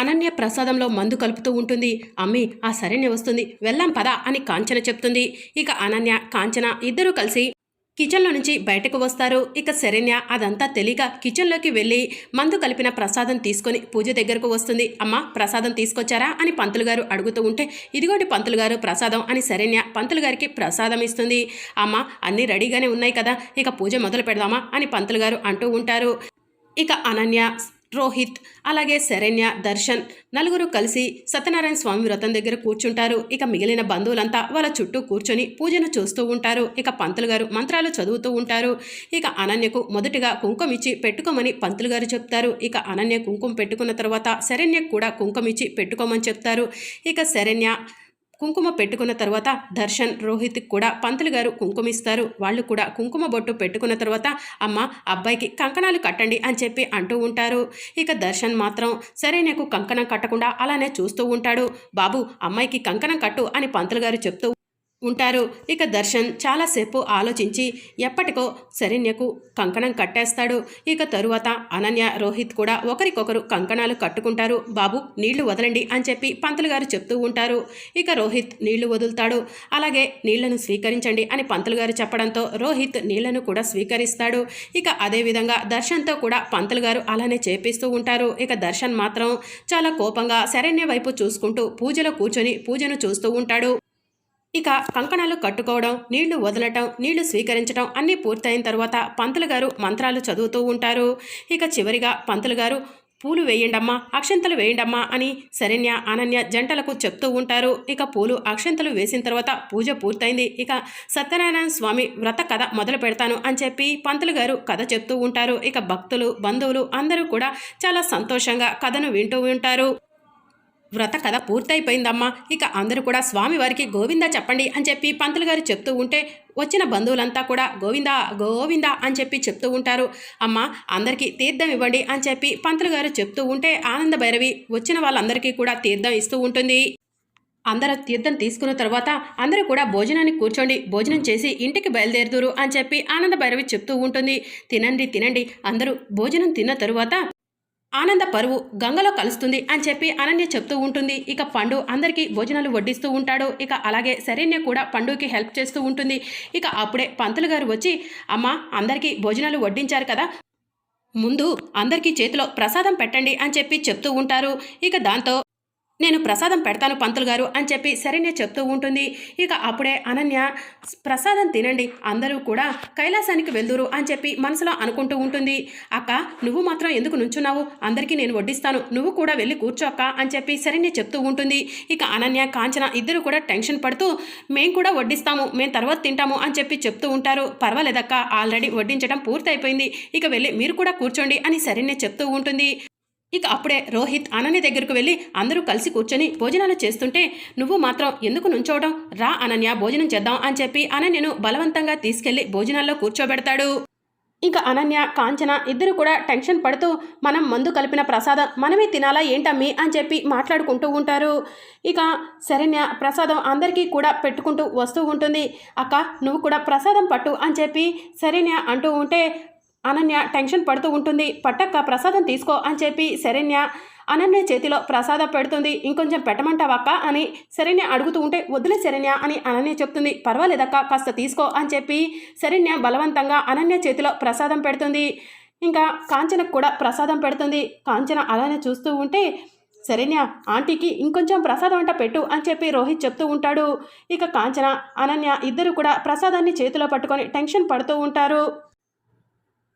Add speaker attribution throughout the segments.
Speaker 1: అనన్య ప్రసాదంలో మందు కలుపుతూ ఉంటుంది. అమ్మి ఆ శరణ్య వస్తుంది. వెళ్ళాం పదా అని కాంచన చెప్తుంది. ఇక అనన్య కాంచన ఇద్దరూ కలిసి కిచెన్లో నుంచి బయటకు వస్తారు. ఇక శరణ్య అదంతా తెలియక కిచెన్లోకి వెళ్ళి మందు కలిపిన ప్రసాదం తీసుకొని పూజ దగ్గరకు వస్తుంది. అమ్మ ప్రసాదం తీసుకొచ్చారా అని పంతులు గారు అడుగుతూ ఉంటే ఇదిగోటి పంతులు గారు ప్రసాదం అని శరణ్య పంతులు గారికి ప్రసాదం ఇస్తుంది. అమ్మ అన్నీ రెడీగానే ఉన్నాయి కదా ఇక పూజ మొదలు పెడదామా అని పంతులు గారు అంటూ ఉంటారు. ఇక అనన్య రోహిత్ అలాగే శరణ్య దర్శన్ నలుగురు కలిసి సత్యనారాయణ స్వామి వ్రతం దగ్గర కూర్చుంటారు. ఇక మిగిలిన బంధువులంతా వాళ్ళ చుట్టూ కూర్చొని పూజను చూస్తూ ఉంటారు. ఇక పంతులు గారు మంత్రాలు చదువుతూ ఉంటారు. ఇక అనన్యకు మొదటిగా కుంకుమ ఇచ్చి పెట్టుకోమని పంతులు గారు చెప్తారు. ఇక అనన్య కుంకుమ పెట్టుకున్న తర్వాత శరణ్యకు కూడా కుంకుమ ఇచ్చి పెట్టుకోమని చెప్తారు. ఇక శరణ్య కుంకుమ పెట్టుకున్న తర్వాత దర్శన్ రోహిత్ కూడా పంతులు గారు కుంకుమ ఇస్తారు వాళ్ళు కూడా కుంకుమ బొట్టు పెట్టుకున్న తర్వాత అమ్మ అబ్బాయికి కంకణాలు కట్టండి అని చెప్పి అంటూ ఉంటారు. ఇక దర్శన్ మాత్రం సరే నీకు కంకణం కట్టకుండా అలానే చూస్తూ ఉంటాడు. బాబు అమ్మాయికి కంకణం కట్టు అని పంతులు గారు చెప్తూ ఉంటారు. ఇక దర్శన్ చాలాసేపు ఆలోచించి ఎప్పటికో శరణ్యకు కంకణం కట్టేస్తాడు. ఇక తరువాత అనన్య రోహిత్ కూడా ఒకరికొకరు కంకణాలు కట్టుకుంటారు. బాబు నీళ్ళు వదలండి అని చెప్పి పంతులు గారు చెప్తూ ఉంటారు. ఇక రోహిత్ నీళ్ళు వదులుతాడు. అలాగే నీళ్ళను స్వీకరించండి అని పంతులు గారు చెప్పడంతో రోహిత్ నీళ్ళను కూడా స్వీకరిస్తాడు. ఇక అదేవిధంగా దర్శన్తో కూడా పంతులు గారు అలానే చేపిస్తూ ఉంటారు. ఇక దర్శన్ మాత్రం చాలా కోపంగా శరణ్య వైపు చూసుకుంటూ పూజలో కూర్చొని పూజను చూస్తూ ఉంటాడు. ఇక కంకణాలు కట్టుకోవడం నీళ్ళు వదలటం నీళ్ళు స్వీకరించడం అన్నీ పూర్తయిన తర్వాత పంతులు గారు మంత్రాలు చదువుతూ ఉంటారు. ఇక చివరిగా పంతులు గారు పూలు వేయండమ్మా అక్షంతలు వేయండమ్మా అని శరణ్య అనన్య జంటలకు చెప్తూ ఉంటారు. ఇక పూలు అక్షంతలు వేసిన తర్వాత పూజ పూర్తయింది. ఇక సత్యనారాయణ స్వామి వ్రత కథ మొదలు పెడతాను అని చెప్పి పంతులు గారు కథ చెప్తూ ఉంటారు. ఇక భక్తులు బంధువులు అందరూ కూడా చాలా సంతోషంగా కథను వింటూ ఉంటారు. వ్రత కథ పూర్తయిపోయిందమ్మా. ఇక అందరూ కూడా స్వామివారికి గోవిందా చెప్పండి అని చెప్పి పంతులు గారు చెప్తూ ఉంటే వచ్చిన బంధువులంతా కూడా గోవిందా గోవిందా అని చెప్పి చెప్తూ ఉంటారు. అమ్మ అందరికీ తీర్థం ఇవ్వండి అని చెప్పి పంతులు గారు చెప్తూ ఉంటే ఆనంద భైరవి వచ్చిన వాళ్ళందరికీ కూడా తీర్థం ఇస్తూ ఉంటుంది. అందరూ తీర్థం తీసుకున్న తర్వాత అందరూ కూడా భోజనానికి కూర్చోండి భోజనం చేసి ఇంటికి బయలుదేరుదురు అని చెప్పి ఆనంద భైరవి చెప్తూ ఉంటుంది. తినండి తినండి. అందరూ భోజనం తిన్న తరువాత ఆనంద పరువు గంగలో కలుస్తుంది అని చెప్పి అనన్య చెప్తూ ఉంటుంది. ఇక పండు అందరికీ భోజనాలు వడ్డిస్తూ ఉంటాడు. ఇక అలాగే శరణ్య కూడా పండుకి హెల్ప్ చేస్తూ ఉంటుంది. ఇక అప్పుడే పంతులు గారు వచ్చి అమ్మ అందరికీ భోజనాలు వడ్డించారు కదా. ముందు అందరికీ చేతిలో ప్రసాదం పెట్టండి అని చెప్పి చెప్తూ ఉంటారు. ఇక దాంతో నేను ప్రసాదం పెడతాను పంతులు గారు అని చెప్పి సరేనే చెప్తూ ఉంటుంది. ఇక అప్పుడే అనన్య ప్రసాదం తినండి అందరూ కూడా కైలాసానికి వెళ్దురు అని చెప్పి మనసులో అనుకుంటూ ఉంటుంది. అక్క నువ్వు మాత్రం ఎందుకు నుంచున్నావు? అందరికీ నేను వడ్డిస్తాను. నువ్వు కూడా వెళ్ళి కూర్చో అక్క అని చెప్పి సరేనే చెప్తూ ఉంటుంది. ఇక అనన్య కాంచన ఇద్దరు కూడా టెన్షన్ పడుతూ మేం కూడా వడ్డిస్తాము మేము తర్వాత తింటాము అని చెప్పి చెప్తూ ఉంటారు. పర్వాలేదక్క ఆల్రెడీ వడ్డించడం పూర్తయిపోయింది. ఇక వెళ్ళి మీరు కూడా కూర్చోండి అని సరేనే చెప్తూ ఉంటుంది. ఇక అప్పుడే రోహిత్ అనన్య దగ్గరకు వెళ్ళి అందరూ కలిసి కూర్చొని భోజనాలు చేస్తుంటే నువ్వు మాత్రం ఎందుకు నుంచోవడం? రా అనన్య భోజనం చేద్దాం అని చెప్పి అనన్యను బలవంతంగా తీసుకెళ్ళి భోజనాల్లో కూర్చోబెడతాడు. ఇంకా అనన్య కాంచన ఇద్దరు కూడా టెన్షన్ పడుతూ మనం మందు కలిపిన ప్రసాదం మనమే తినాలా ఏంటమ్మి అని చెప్పి మాట్లాడుకుంటూ ఉంటారు. ఇక శరణ్య ప్రసాదం అందరికీ కూడా పెట్టుకుంటూ వస్తూ ఉంటుంది. అక్క నువ్వు కూడా ప్రసాదం పట్టు అని చెప్పి శరణ్య అంటూ ఉంటే అనన్య టెన్షన్ పడుతూ ఉంటుంది. పట్టక్క ప్రసాదం తీసుకో అని చెప్పి శరణ్య అనన్య చేతిలో ప్రసాదం పెడుతుంది. ఇంకొంచెం పెట్టమంటావక్క అని శరణ్య అడుగుతూ ఉంటే వదిలే శరణ్య అని అనన్య చెప్తుంది. పర్వాలేదక్క కాస్త తీసుకో అని చెప్పి శరణ్య బలవంతంగా అనన్య చేతిలో ప్రసాదం పెడుతుంది. ఇంకా కాంచనకు కూడా ప్రసాదం పెడుతుంది. కాంచన అలానే చూస్తూ ఉంటే శరణ్య ఆంటీకి ఇంకొంచెం ప్రసాదం అంట పెట్టు అని చెప్పి రోహిత్ చెప్తూ ఉంటాడు. ఇక కాంచన అనన్య ఇద్దరు కూడా ప్రసాదాన్ని చేతిలో పట్టుకొని టెన్షన్ పడుతూ ఉంటారు.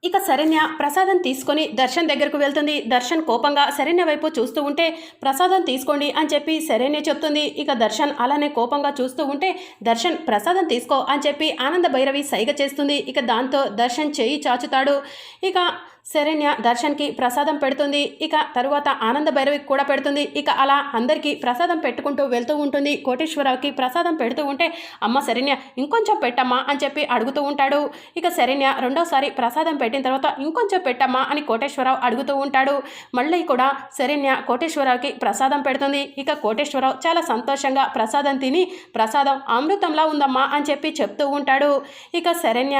Speaker 1: ఇక శరణ్య ప్రసాదం తీసుకొని దర్శన్ దగ్గరకు వెళ్తుంది. దర్శన్ కోపంగా శరణ్య వైపు చూస్తూ ఉంటే ప్రసాదం తీసుకోండి అని చెప్పి శరణ్య చెప్తుంది. ఇక దర్శన్ అలానే కోపంగా చూస్తూ ఉంటే దర్శన్ ప్రసాదం తీసుకో అని చెప్పి ఆనంద భైరవి సైగ చేస్తుంది. ఇక దాంతో దర్శన్ చేయి చాచుతాడు. ఇక శరణ్య దర్శన్కి ప్రసాదం పెడుతుంది. ఇక తరువాత ఆనంద భైరవికి కూడా పెడుతుంది. ఇక అలా అందరికీ ప్రసాదం పెట్టుకుంటూ వెళ్తూ ఉంటుంది. కోటేశ్వరరావుకి ప్రసాదం పెడుతూ ఉంటే అమ్మ శరణ్య ఇంకొంచెం పెట్టమ్మా అని చెప్పి అడుగుతూ ఉంటాడు. ఇక శరణ్య రెండోసారి ప్రసాదం పెట్టిన తర్వాత ఇంకొంచెం పెట్టమ్మా అని కోటేశ్వరరావు అడుగుతూ ఉంటాడు. మళ్ళీ కూడా శరణ్య కోటేశ్వరరావుకి ప్రసాదం పెడుతుంది. ఇక కోటేశ్వరరావు చాలా సంతోషంగా ప్రసాదం తిని ప్రసాదం అమృతంలా ఉందమ్మా అని చెప్పి చెప్తూ ఉంటాడు. ఇక శరణ్య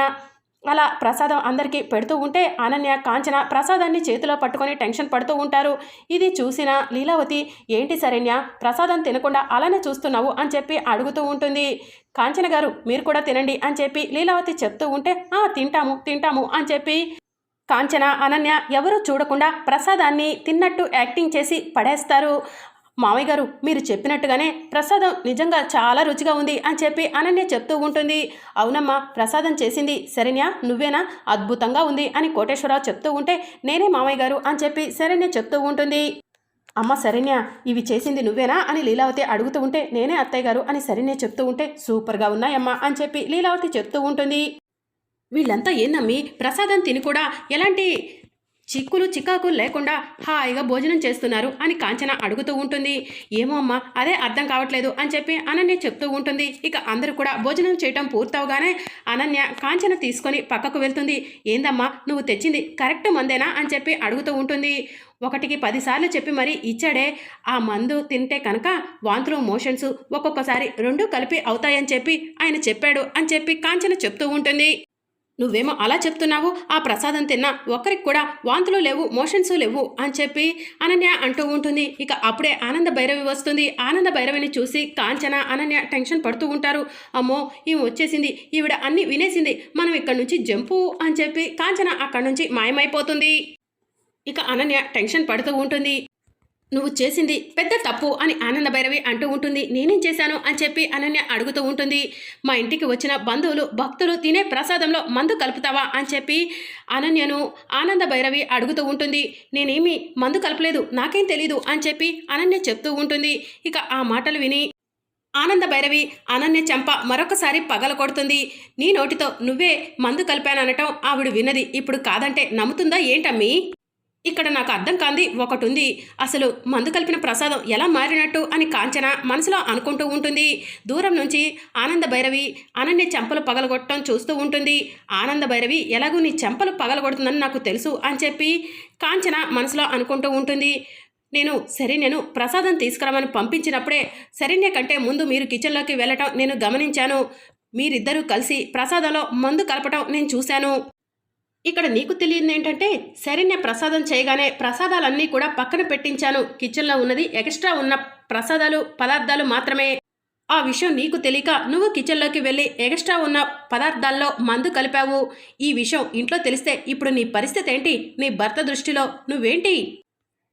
Speaker 1: అలా ప్రసాదం అందరికీ పెడుతూ ఉంటే అనన్య కాంచన ప్రసాదాన్ని చేతిలో పట్టుకొని టెన్షన్ పడుతూ ఉంటారు. ఇది చూసిన లీలావతి ఏంటి శరణ్య ప్రసాదం తినకుండా అలానే చూస్తున్నావు? అని చెప్పి అడుగుతూ ఉంటుంది. కాంచన గారు మీరు కూడా తినండి అని చెప్పి లీలావతి చెప్తూ ఉంటే ఆ తింటాము తింటాము అని చెప్పి కాంచన అనన్య ఎవరూ చూడకుండా ప్రసాదాన్ని తిన్నట్టు యాక్టింగ్ చేసి పడేస్తారు. మామయ్య గారు మీరు చెప్పినట్టుగానే ప్రసాదం నిజంగా చాలా రుచిగా ఉంది అని చెప్పి అనన్య చెప్తూ ఉంటుంది. అవునమ్మా ప్రసాదం చేసింది శరణ్య నువ్వేనా? అద్భుతంగా ఉంది అని కోటేశ్వరరావు చెప్తూ ఉంటే నేనే మామయ్య గారు అని చెప్పి శరణ్య చెప్తూ ఉంటుంది. అమ్మ శరణ్య ఇవి చేసింది నువ్వేనా? అని లీలావతి అడుగుతూ ఉంటే నేనే అత్తయ్య గారు అని శరణ్య చెప్తూ ఉంటే సూపర్గా ఉన్నాయమ్మా అని చెప్పి లీలావతి చెప్తూ ఉంటుంది. వీళ్ళంతా ఏందమ్మి? ప్రసాదం తిని కూడా ఎలాంటి చిక్కులు చికాకులు లేకుండా హాయిగా భోజనం చేస్తున్నారు అని కాంచన అడుగుతూ ఉంటుంది. ఏమో అమ్మా అదే అర్థం కావట్లేదు అని చెప్పి అనన్య చెప్తూ ఉంటుంది. ఇక అందరూ కూడా భోజనం చేయటం పూర్తవగానే అనన్య కాంచన తీసుకొని పక్కకు వెళ్తుంది. ఏందమ్మా నువ్వు తెచ్చింది కరెక్ట్ మందేనా అని చెప్పి అడుగుతూ ఉంటుంది. ఒకటికి పదిసార్లు చెప్పి మరీ ఇచ్చాడే. ఆ మందు తింటే కనుక వాంతులు మోషన్స్ ఒక్కొక్కసారి రెండు కలిపి అవుతాయని చెప్పి ఆయన చెప్పాడు అని చెప్పి కాంచన చెప్తూ ఉంటుంది. నువ్వేమో అలా చెప్తున్నావు ఆ ప్రసాదం తిన్నా ఒక్కరికి కూడా వాంతులు లేవు మోషన్స్ లేవు అని చెప్పి అనన్య అంటూ ఉంటుంది. ఇక అప్పుడే ఆనంద భైరవి వస్తుంది. ఆనంద భైరవిని చూసి కాంచన అనన్య టెన్షన్ పడుతూ ఉంటారు. అమ్మో ఈమె వచ్చేసింది ఈవిడ అన్ని వినేసింది మనం ఇక్కడ నుంచి జంపు అని చెప్పి కాంచన అక్కడి నుంచి మాయమైపోతుంది. ఇక అనన్య టెన్షన్ పడుతూ ఉంటుంది. నువ్వు చేసింది పెద్ద తప్పు అని ఆనంద భైరవి అంటూ ఉంటుంది. నేనేం చేశాను అని చెప్పి అనన్య అడుగుతూ ఉంటుంది. మా ఇంటికి వచ్చిన బంధువులు భక్తులు తినే ప్రసాదంలో మందు కలుపుతావా అని చెప్పి అనన్యను ఆనంద భైరవి అడుగుతూ ఉంటుంది. నేనేమి మందు కలపలేదు నాకేం తెలీదు అని చెప్పి అనన్య చెప్తూ ఉంటుంది. ఇక ఆ మాటలు విని ఆనంద భైరవి అనన్య చెంప మరొకసారి పగల కొడుతుంది. నీ నోటితో నువ్వే మందు కలిపాననటం ఆవిడ విన్నది. ఇప్పుడు కాదంటే నమ్ముతుందా ఏంటమ్మీ? ఇక్కడ నాకు అర్థం కాంది ఒకటి ఉంది అసలు మందు కలిపిన ప్రసాదం ఎలా మారినట్టు అని కాంచన మనసులో అనుకుంటూ ఉంటుంది. దూరం నుంచి ఆనంద భైరవి అనన్య చెంపలు పగలగొట్టడం చూస్తూ ఉంటుంది. ఆనంద భైరవి ఎలాగూ నీ చెంపలు పగలగొడుతుందని నాకు తెలుసు అని చెప్పి కాంచన మనసులో అనుకుంటూ ఉంటుంది. నేను శరణ్యను ప్రసాదం తీసుకురామని పంపించినప్పుడే శరణ్య కంటే ముందు మీరు కిచెన్లోకి వెళ్ళటం నేను గమనించాను. మీరిద్దరూ కలిసి ప్రసాదంలో మందు కలపటం నేను చూశాను. ఇక్కడ నీకు తెలియదు ఏంటంటే శరణ్య ప్రసాదం చేయగానే ప్రసాదాలన్నీ కూడా పక్కన పెట్టించాను. కిచెన్లో ఉన్నది ఎక్స్ట్రా ఉన్న ప్రసాదాలు పదార్థాలు మాత్రమే. ఆ విషయం నీకు తెలియక నువ్వు కిచెన్లోకి వెళ్ళి ఎక్స్ట్రా ఉన్న పదార్థాల్లో మందు కలిపావు. ఈ విషయం ఇంట్లో తెలిస్తే ఇప్పుడు నీ పరిస్థితి ఏంటి? నీ భర్త దృష్టిలో నువ్వేంటి?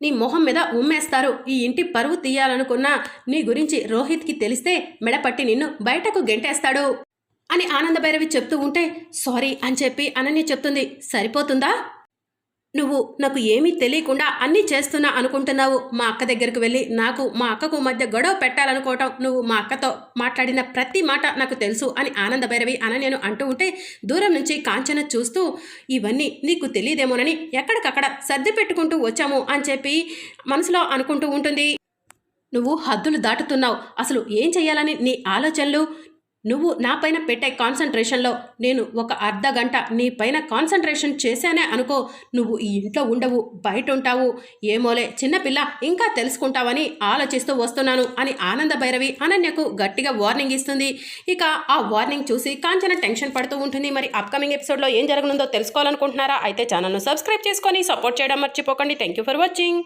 Speaker 1: నీ మొహం మీద ఉమ్మేస్తారు. ఈ ఇంటి పరువు తీయాలనుకున్నా నీ గురించి రోహిత్కి తెలిస్తే మెడపట్టి నిన్ను బయటకు గెంటేస్తాడు. అని ఆనందభైరవి చెప్తూ ఉంటే సారీ అని చెప్పి అనన్య చెప్తుంది. సరిపోతుందా? నువ్వు నాకు ఏమీ తెలియకుండా అన్నీ చేస్తున్నా అనుకుంటున్నావు. మా అక్క దగ్గరకు వెళ్ళి నాకు మా అక్కకు మధ్య గొడవ పెట్టాలనుకోవటం నువ్వు మా అక్కతో మాట్లాడిన ప్రతి మాట నాకు తెలుసు అని ఆనందభైరవి అనన్యను అంటూ ఉంటే దూరం నుంచి కాంచన చూస్తూ ఇవన్నీ నీకు తెలియదేమోనని ఎక్కడికక్కడ సర్ది పెట్టుకుంటూ వచ్చాము అని చెప్పి మనసులో అనుకుంటూ ఉంటుంది. నువ్వు హద్దులు దాటుతున్నావు. అసలు ఏం చేయాలని నీ ఆలోచనలు? నువ్వు నా పైన పెట్టే కాన్సన్ట్రేషన్లో నేను ఒక అర్ధ గంట నీ పైన కాన్సన్ట్రేషన్ చేశానే అనుకో నువ్వు ఈ ఇంట్లో ఉండవు బయట ఉంటావు ఏమోలే చిన్నపిల్ల ఇంకా తెలుసుకుంటావని ఆలోచిస్తూ వస్తున్నాను అని ఆనంద భైరవి అనన్యకు గట్టిగా వార్నింగ్ ఇస్తుంది. ఇక ఆ వార్నింగ్ చూసి కాంచన టెన్షన్ పడుతూ ఉంటుంది. మరి అప్కమింగ్ ఎపిసోడ్లో ఏం జరగనుందో తెలుసుకోవాలనుకుంటున్నారా? అయితే ఛానల్ను సబ్స్క్రైబ్ చేసుకొని సపోర్ట్ చేయడం మర్చిపోకండి. Thank you for watching.